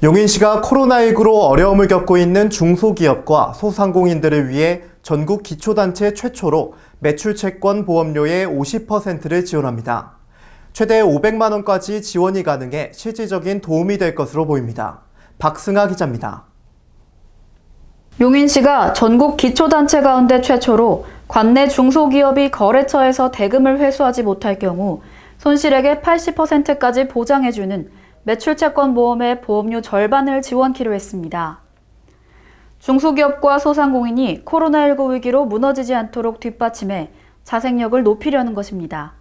용인시가 코로나19로 어려움을 겪고 있는 중소기업과 소상공인들을 위해 전국 기초단체 최초로 매출 채권 보험료의 50%를 지원합니다. 최대 500만 원까지 지원이 가능해 실질적인 도움이 될 것으로 보입니다. 박승아 기자입니다. 용인시가 전국 기초단체 가운데 최초로 관내 중소기업이 거래처에서 대금을 회수하지 못할 경우 손실액의 80%까지 보장해주는 매출채권 보험의 보험료 절반을 지원키로 했습니다. 중소기업과 소상공인이 코로나19 위기로 무너지지 않도록 뒷받침해 자생력을 높이려는 것입니다.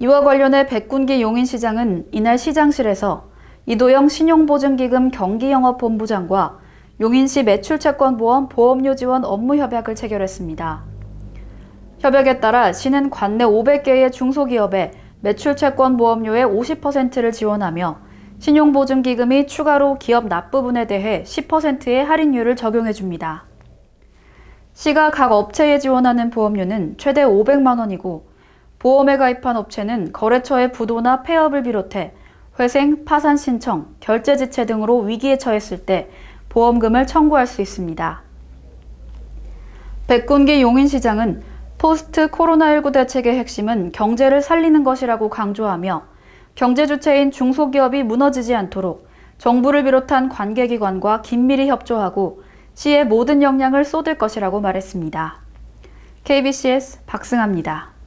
이와 관련해 백군기 용인시장은 이날 시장실에서 이도영 신용보증기금 경기영업본부장과 용인시 매출채권보험 보험료 지원 업무 협약을 체결했습니다. 협약에 따라 시는 관내 500개의 중소기업에 매출 채권 보험료의 50%를 지원하며 신용보증기금이 추가로 기업 납부분에 대해 10%의 할인율을 적용해 줍니다. 시가 각 업체에 지원하는 보험료는 최대 500만 원이고 보험에 가입한 업체는 거래처의 부도나 폐업을 비롯해 회생, 파산 신청, 결제 지체 등으로 위기에 처했을 때 보험금을 청구할 수 있습니다. 백군기 용인시장은 포스트 코로나19 대책의 핵심은 경제를 살리는 것이라고 강조하며 경제 주체인 중소기업이 무너지지 않도록 정부를 비롯한 관계기관과 긴밀히 협조하고 시의 모든 역량을 쏟을 것이라고 말했습니다. KBCS 박승아입니다.